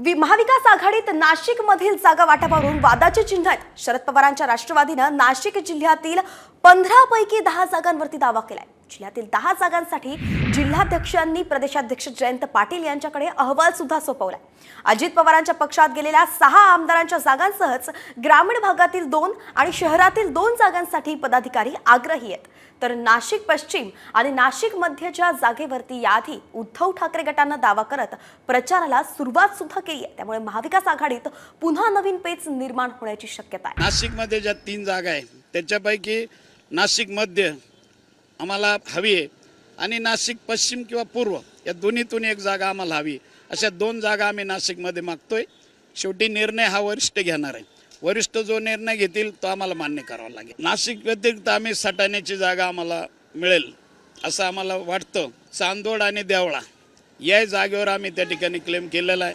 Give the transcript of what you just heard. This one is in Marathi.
वि- महाविकास आघाडीत नाशिक मधील जागा वाटपावरून वादाचे चिन्ह आहेत. शरद पवारांच्या राष्ट्रवादीनं नाशिक जिल्ह्यातील पंधरा पैकी दहा जागांवरती दावा केलाय. जिल्ह्यातील दहा जागांसाठी जिल्हाध्यक्षांनी प्रदेशाध्यक्ष जयंत पाटील यांच्याकडे अहवाल सुद्धा सोपवलाय. अजित पवारांच्या पक्षात गेलेल्या सहा आमदारांच्या जागांसहच ग्रामीण भागातील दोन आणि शहरातील दोन जागांसाठी पदाधिकारी आग्रही आहेत. तर नाशिक पश्चिम आणि नाशिक मध्यच्या जागेवरती याआधी उद्धव ठाकरे गटानं दावा करत प्रचाराला सुरुवात सुद्धा केली आहे. त्यामुळे महाविकास आघाडीत पुन्हा नवीन पेच निर्माण होण्याची शक्यता आहे. नाशिकमध्ये ज्या तीन जागा आहेत त्याच्यापैकी नाशिक मध्य आम्हाला हवी आहे. आणि नाशिक पश्चिम किंवा पूर्व या दोन्हीतून एक जागा आम्हाला हवी अशा दोन जागा आम्ही नाशिकमध्ये मागतोय. शेवटी निर्णय हा वरिष्ठ घेणार आहे. वरिष्ठ जो निर्णय घेतील तो आम्हाला मान्य करावा लागेल. नाशिक व्यतिरिक्त आम्ही सटाण्याची जागा आम्हाला मिळेल असं आम्हाला वाटतं. चांदोड आणि देवळा या जागेवर आम्ही त्या ठिकाणी क्लेम केलेला आहे.